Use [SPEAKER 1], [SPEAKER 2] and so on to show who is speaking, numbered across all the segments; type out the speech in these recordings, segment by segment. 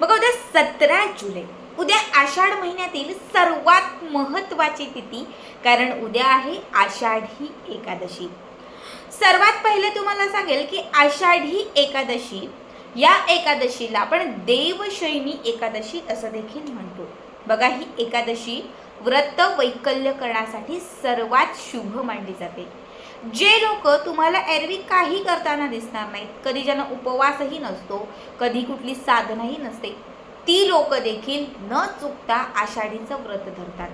[SPEAKER 1] मग उद्या सतरा जुलै. उद्या आषाढ महिन्यातील सर्वात महत्त्वाची तिथी कारण उद्या आहे आषाढी एकादशी. सर्वात पहिले तुम्हाला सांगेल की आषाढी एकादशी या एकादशीला आपण देवशैनी एकादशी असं देखील म्हणतो. बघा ही एकादशी व्रत वैकल्य करण्यासाठी सर्वात शुभ मानली जाते. जे लोक तुम्हाला एरवी काही करताना दिसणार नाहीत कधी ज्यांना उपवासही नसतो कधी कुठली साधनाही नसते ती लोक देखील न चुकता आषाढीचं व्रत धरतात.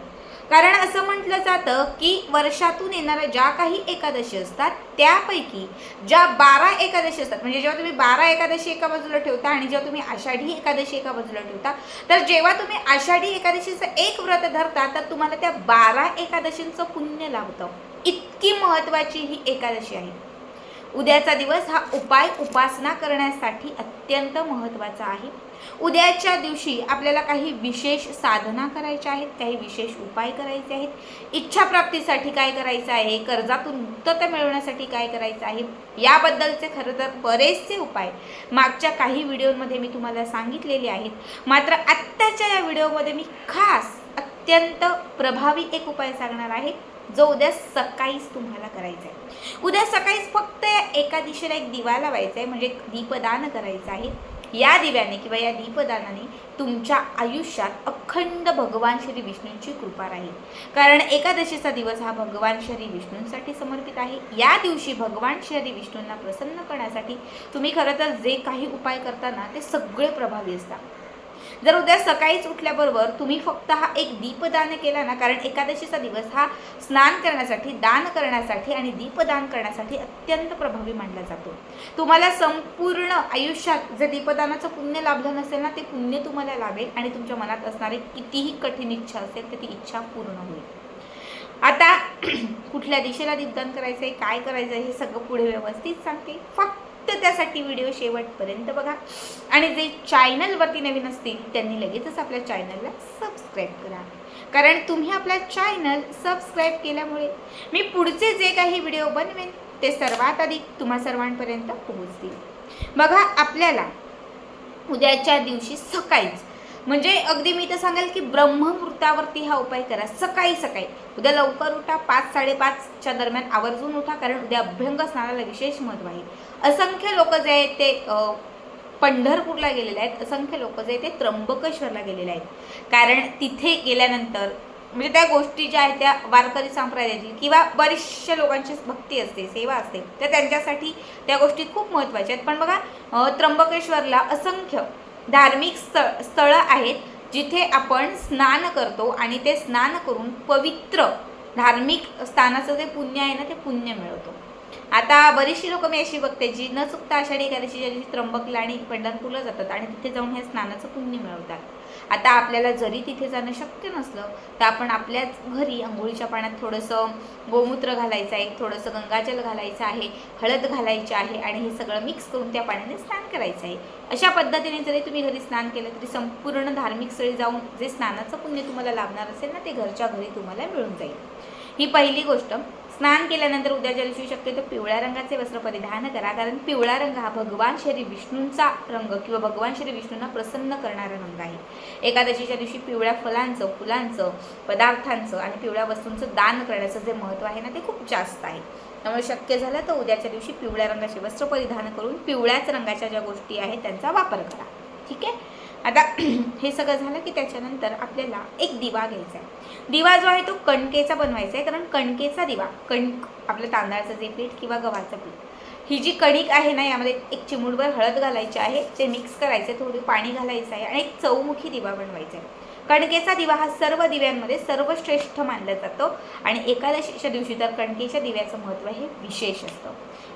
[SPEAKER 1] कारण असं म्हटलं जातं की वर्षातून येणाऱ्या ज्या काही एकादशी असतात त्यापैकी ज्या बारा एकादशी असतात म्हणजे जेव्हा तुम्ही बारा एकादशी एका बाजूला ठेवता आणि जेव्हा तुम्ही आषाढी एकादशी एका बाजूला ठेवता तर जेव्हा तुम्ही आषाढी एकादशीचं एक व्रत धरता तर तुम्हाला त्या बारा एकादशींचं पुण्य लाभतं. इतकी महत्त्वाची ही एकादशी आहे. उद्याचा दिवस हा उपाय उपासना करण्यासाठी अत्यंत महत्त्वाचा आहे. उद्याच्या दिवशी आपल्याला काही विशेष साधना करायच्या आहेत काही विशेष उपाय करायचे आहेत. इच्छाप्राप्तीसाठी काय करायचं आहे कर्जातून मुक्तता मिळवण्यासाठी काय करायचं आहे याबद्दलचे खरं तर बरेचसे उपाय मागच्या काही व्हिडिओमध्ये मी तुम्हाला सांगितलेले आहेत. मात्र आत्ताच्या या व्हिडिओमध्ये मी खास अत्यंत प्रभावी एक उपाय सांगणार आहे जो उद्या सकाळीच तुम्हाला करायचा आहे. उद्या सकाळीच फक्त एका दिशेला एक दिवा लावायचा आहे म्हणजे दीपदान करायचं आहे. या दिव्याने किंवा या दीपदानाने तुमच्या आयुष्यात अखंड भगवान श्री विष्णूंची कृपा राहील. कारण एकादशीचा दिवस हा भगवान श्री विष्णूंसाठी समर्पित आहे. या दिवशी भगवान श्री विष्णूंना प्रसन्न करण्यासाठी तुम्ही खरं तर जे काही उपाय करताना ते सगळे प्रभावी असतात. जर उद्या सकाळीच उठल्याबरोबर तुम्ही फक्त हा एक दीपदान केला ना कारण एकादशीचा दिवस हा स्नान करण्यासाठी दान करण्यासाठी आणि दीपदान करण्यासाठी अत्यंत प्रभावी मानला जातो. तुम्हाला संपूर्ण आयुष्यात जर दीपदानाचं पुण्य लाभलं नसेल ना ते पुण्य तुम्हाला लाभेल आणि तुमच्या मनात असणारी कितीही कठीण इच्छा असेल तर ती इच्छा पूर्ण होईल. आता कुठल्या दिशेला दीपदान करायचं आहे काय करायचं आहे हे सगळं पुढे व्यवस्थित सांगते. फक्त तर त्यासाठी व्हिडिओ शेवटपर्यंत बघा. आणि जे चॅनलवरती नवीन असतील त्यांनी लगेचच आपल्या चॅनलला सबस्क्राईब करा. कारण तुम्ही आपला चॅनल सबस्क्राईब केल्यामुळे मी पुढचे जे काही व्हिडिओ बनवेन ते सर्वात आधी तुम्हा सर्वांपर्यंत पोहोचतील. बघा आपल्याला उद्याच्या दिवशी सकाळीच म्हणजे अगदी मी तर सांगेल की ब्रह्ममुहूर्तावरती हा उपाय करा. सकाळी सकाळी. उद्या लवकर उठा पाच साडेपाचच्या दरम्यान आवर्जून उठा कारण उद्या अभ्यंग स्नानाला विशेष महत्त्व आहे. असंख्य लोक जे आहेत ते पंढरपूरला गेलेले आहेत. असंख्य लोक जे आहेत ते त्र्यंबकेश्वरला गेलेले आहेत. कारण तिथे गेल्यानंतर म्हणजे त्या गोष्टी ज्या आहेत त्या वारकरी संप्रदायातील किंवा बरेचशा लोकांची भक्ती असते सेवा असते तर त्यांच्यासाठी त्या गोष्टी खूप महत्त्वाच्या आहेत. पण बघा त्र्यंबकेश्वरला असंख्य धार्मिक स्थळ स्थळं आहेत जिथे आपण स्नान करतो आणि ते स्नान करून पवित्र धार्मिक स्थानाचं जे पुण्य आहे ना ते पुण्य मिळवतो. आता बरीचशी लोक मी अशी बघते जी न चुकता आषाढी एकादशीच्या दिवशी त्र्यंबकला आणि पंढरपूरला जातात आणि तिथे जाऊन हे स्नानाचं पुण्य मिळवतात. आता आपल्याला जरी तिथे जाणं शक्य नसलं तर आपण आपल्याच घरी आंघोळीच्या पाण्यात थोडंसं गोमूत्र घालायचं आहे थोडंसं गंगाजल घालायचं आहे हळद घालायची आहे आणि हे सगळं मिक्स करून त्या पाण्याने स्नान करायचं आहे. अशा पद्धतीने जरी तुम्ही घरी स्नान केलं तरी संपूर्ण धार्मिक स्थळी जाऊन जे स्नानाचं पुण्य तुम्हाला लाभणार असेल ना ते घरच्या घरी तुम्हाला मिळून जाईल. ही पहिली गोष्ट. स्नान केल्यानंतर उद्याच्या दिवशी शक्यतो पिवळ्या रंगाचे वस्त्र परिधान करा. कारण पिवळा रंग हा भगवान श्री विष्णूंचा रंग किंवा भगवान श्री विष्णूंना प्रसन्न करणारा रंग आहे. एकादशीच्या दिवशी पिवळ्या फुलांचं फुलांचं पदार्थांचं आणि पिवळ्या वस्तूंचं दान करण्याचं जे महत्त्व आहे ना ते खूप जास्त आहे. त्यामुळे शक्य झालं तर उद्याच्या दिवशी पिवळ्या रंगाचे वस्त्र परिधान करून पिवळ्याच रंगाच्या ज्या गोष्टी आहेत त्यांचा वापर करा. ठीक आहे? आता हे सगळं झालं की त्याच्यानंतर आपल्याला एक दिवा घ्यायचा आहे. दिवा जो आहे तो कणकेचा बनवायचा आहे कारण कणकेचा दिवा कणक आपलं तांदळाचं जे पीठ किंवा गव्हाचं पीठ ही जी कणिक आहे ना यामध्ये एक चिमुडभर हळद घालायची आहे ते मिक्स करायचं आहे थोडं पाणी घालायचं आहे आणि एक चौमुखी दिवा बनवायचा आहे. कणकेचा दिवा हा सर्व दिव्यांमध्ये सर्वश्रेष्ठ मानला जातो आणि एकादशीच्या दिवशी तर कणकेच्या दिव्याचं महत्त्व हे विशेष असतं.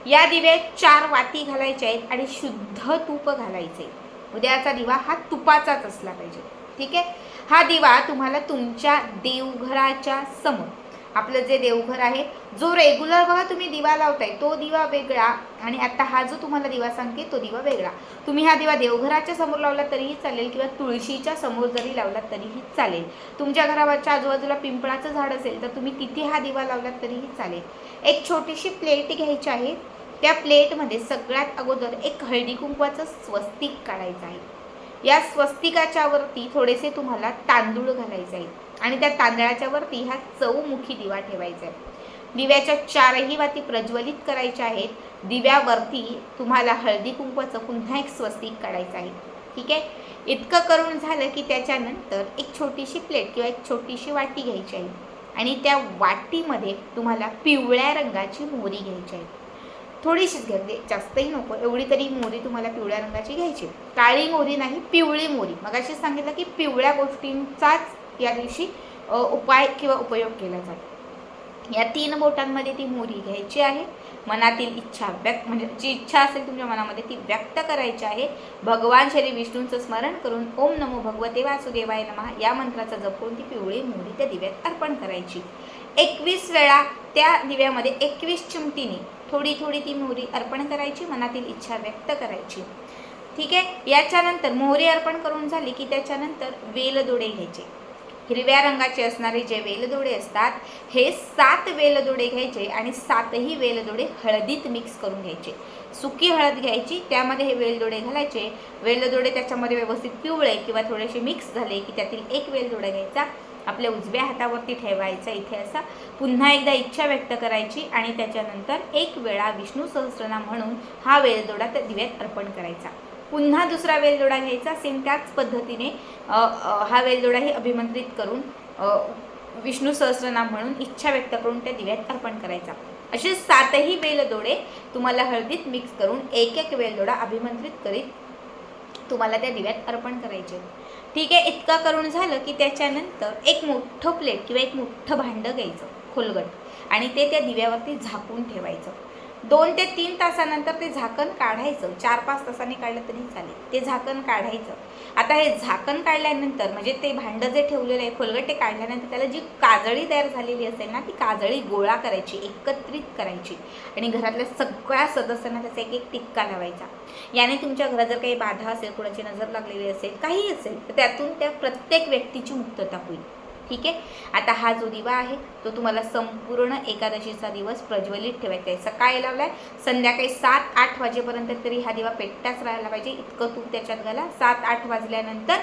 [SPEAKER 1] या दिव्यात चार वाती घालायच्या आहेत आणि शुद्ध तूप घालायचे. उद्याचा दिवा हा तुपाचाच असला पाहिजे. ठीक आहे? हा दिवा तुम्हाला तुमच्या देवघराच्या समोर. आपलं जे देवघर आहे जो रेग्युलर बघा तुम्ही दिवा लावताय तो दिवा वेगळा आणि आता हा जो तुम्हाला दिवा सांगते तो दिवा वेगळा. तुम्ही हा दिवा देवघराच्या समोर लावला तरीही चालेल किंवा तुळशीच्या समोर जरी लावला तरीही चालेल. तुमच्या घरावरच्या आजूबाजूला पिंपळाचं झाड असेल तर तुम्ही तिथे हा दिवा लावलात तरीही चालेल. एक छोटीशी प्लेट घ्यायची आहे. त्या प्लेटमध्ये सगळ्यात अगोदर एक हळदी कुंकवाचं स्वस्तिक काढायचं आहे. या स्वस्तिकाच्या वरती थोडेसे तुम्हाला तांदूळ घालायचे आहेत. आणि त्या तांदळाच्या वरती हा चौमुखी दिवा ठेवायचा आहे. दिव्याच्या चारही वाती प्रज्वलित करायच्या आहेत. दिव्यावरती तुम्हाला हळदी कुंकवाचं पुन्हा एक स्वस्तिक काढायचं आहे. ठीक आहे? इतकं करून झालं की त्याच्यानंतर एक छोटीशी प्लेट किंवा एक छोटीशी वाटी घ्यायची आहे. आणि त्या वाटीमध्ये तुम्हाला पिवळ्या रंगाची मोरी घ्यायची आहे. थोडीशीच घ्या जास्तही नको. एवढी तरी मोरी तुम्हाला पिवळ्या रंगाची घ्यायची. काळी मोरी नाही पिवळी मोरी. मग अशी सांगितलं की पिवळ्या गोष्टींचाच या दिवशी उपाय किंवा उपयोग केला जातो. या तीन बोटांमध्ये ती मोरी घ्यायची आहे. मनातील इच्छा व्यक्त म्हणजे जी इच्छा असेल तुमच्या मनामध्ये ती व्यक्त करायची आहे. भगवान श्री विष्णूंचं स्मरण करून ओम नमो भगवते वासुदेवाय नमः या मंत्राचा जपून ती पिवळी मोरी त्या दिव्यात अर्पण करायची. एकवीस वेळा त्या दिव्यामध्ये एकवीस चिमटीने थोडी थोडी ती मोहरी अर्पण करायची मनातील इच्छा व्यक्त करायची. ठीक आहे? याच्यानंतर मोहरी अर्पण करून झाली की त्याच्यानंतर वेलदोडे घ्यायचे. हिरव्या रंगाचे असणारे जे वेलदोडे असतात हे सात वेलदोडे घ्यायचे आणि सातही वेलदोडे हळदीत मिक्स करून घ्यायचे. सुकी हळद घ्यायची त्यामध्ये हे वेलदोडे घालायचे. वेलदोडे त्याच्यामध्ये व्यवस्थित पिवळे किंवा थोडेसे मिक्स झाले की त्यातील एक वेलदोडा घ्यायचा. आपल्या उजव्या हातावरती ठेवायचा इथे असा. पुन्हा एकदा इच्छा व्यक्त करायची आणि त्याच्यानंतर एक वेळा विष्णू सहस्रनाम म्हणून हा वेलदोडा त्या दिव्यात अर्पण करायचा. पुन्हा दुसरा वेलदोडा घ्यायचा. सेम त्याच पद्धतीने हा वेलदोडाही अभिमंत्रित करून विष्णू सहस्रनाम म्हणून इच्छा व्यक्त करून त्या दिव्यात अर्पण करायचा. असे सातही वेलदोडे तुम्हाला हळदीत मिक्स करून एक एक वेलदोडा अभिमंत्रित करीत तुम्हाला त्या दिव्यात अर्पण करायचे ठीक आहे इतकं करून झालं की त्याच्यानंतर एक मोठं प्लेट किंवा एक मोठं भांडं घ्यायचं खोलगट. आणि ते त्या दिव्यावरती झाकून ठेवायचं. दोन ते तीन तासानंतर ते झाकण काढायचं. चार पाच तासांनी काढलं तरी चालेल. ते झाकण काढायचं. आता हे झाकण काढल्यानंतर म्हणजे ते भांडं जे ठेवलेलं आहे खोलगट ते काढल्यानंतर त्याला जी काजळी तयार झालेली असेल ना ती काजळी गोळा करायची एकत्रित करायची. आणि घरातल्या सगळ्या सदस्यांना त्याचा एक एक टिक्का लावायचा. याने तुमच्या घरात जर काही बाधा असेल कोणाची नजर लागलेली असेल काही असेल तर त्यातून त्या प्रत्येक व्यक्तीची मुक्तता होईल. ठीक आहे? आता हा जो दिवा आहे तो तुम्हाला संपूर्ण एकादशीचा दिवस प्रज्वलित ठेवायचा आहे. सकाळी लावलाय संध्याकाळी सात आठ वाजेपर्यंत तरी हा दिवा पेटताच राहायला पाहिजे. इतकं तूप त्याच्यात घाला. सात आठ वाजल्यानंतर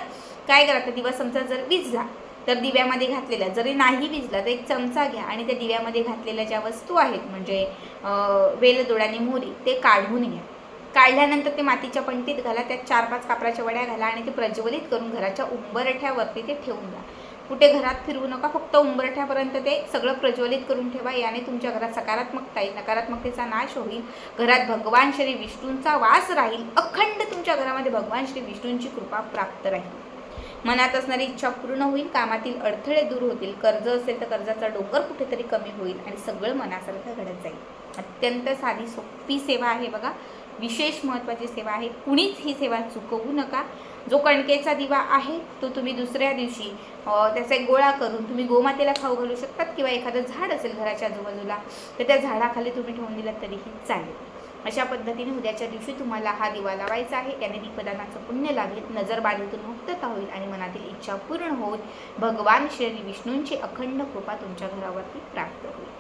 [SPEAKER 1] काय करा तर दिवा समजा जर विजला तर दिव्यामध्ये घातलेला जरी नाही विजला तर एक चमचा घ्या. आणि त्या दिव्यामध्ये घातलेल्या ज्या वस्तू आहेत म्हणजे वेलदोडाने मोरी मोहरी ते काढून घ्या. काढल्यानंतर ते मातीच्या पंटीत घाला त्यात चार पाच कापराच्या वड्या घाला आणि ते प्रज्वलित करून घराच्या उंबरठ्यावरती ते ठेवून द्या. कुठे घरात फिरवू नका फक्त उंबरठ्यापर्यंत ते सगळं प्रज्वलित करून ठेवा याने तुमच्या घरात सकारात्मकता येईल नकारात्मकतेचा नाश होईल घरात भगवान श्री विष्णूंचा वास राहील अखंड तुमच्या घरामध्ये भगवान श्री विष्णूंची कृपा प्राप्त राहील. मनात असणारी इच्छा पूर्ण होईल कामातील अडथळे दूर होतील कर्ज असेल तर कर्जाचा डोकर कुठेतरी कमी होईल आणि सगळं मनासारखं घडत जाईल. अत्यंत साधी सोपी सेवा आहे बघा विशेष महत्त्वाची सेवा आहे कुणीच ही सेवा चुकवू नका जो कणकेचा दिवा आहे तो तुम्ही दुसऱ्या दिवशी त्याचा एक गोळा करून तुम्ही गोमातेला खाऊ घालू शकतात किंवा एखादं झाड असेल घराच्या आजूबाजूला तर त्या झाडाखाली तुम्ही ठेवून दिलात तरीही चालेल. अशा पद्धतीने उद्याच्या दिवशी तुम्हाला हा दिवा लावायचा आहे. त्याने दीपदानाचं पुण्य लाभेल नजरबाधेतून मुक्तता होईल आणि मनातील इच्छा पूर्ण होऊन भगवान श्री विष्णूंची अखंड कृपा तुमच्या घरावरती प्राप्त होईल.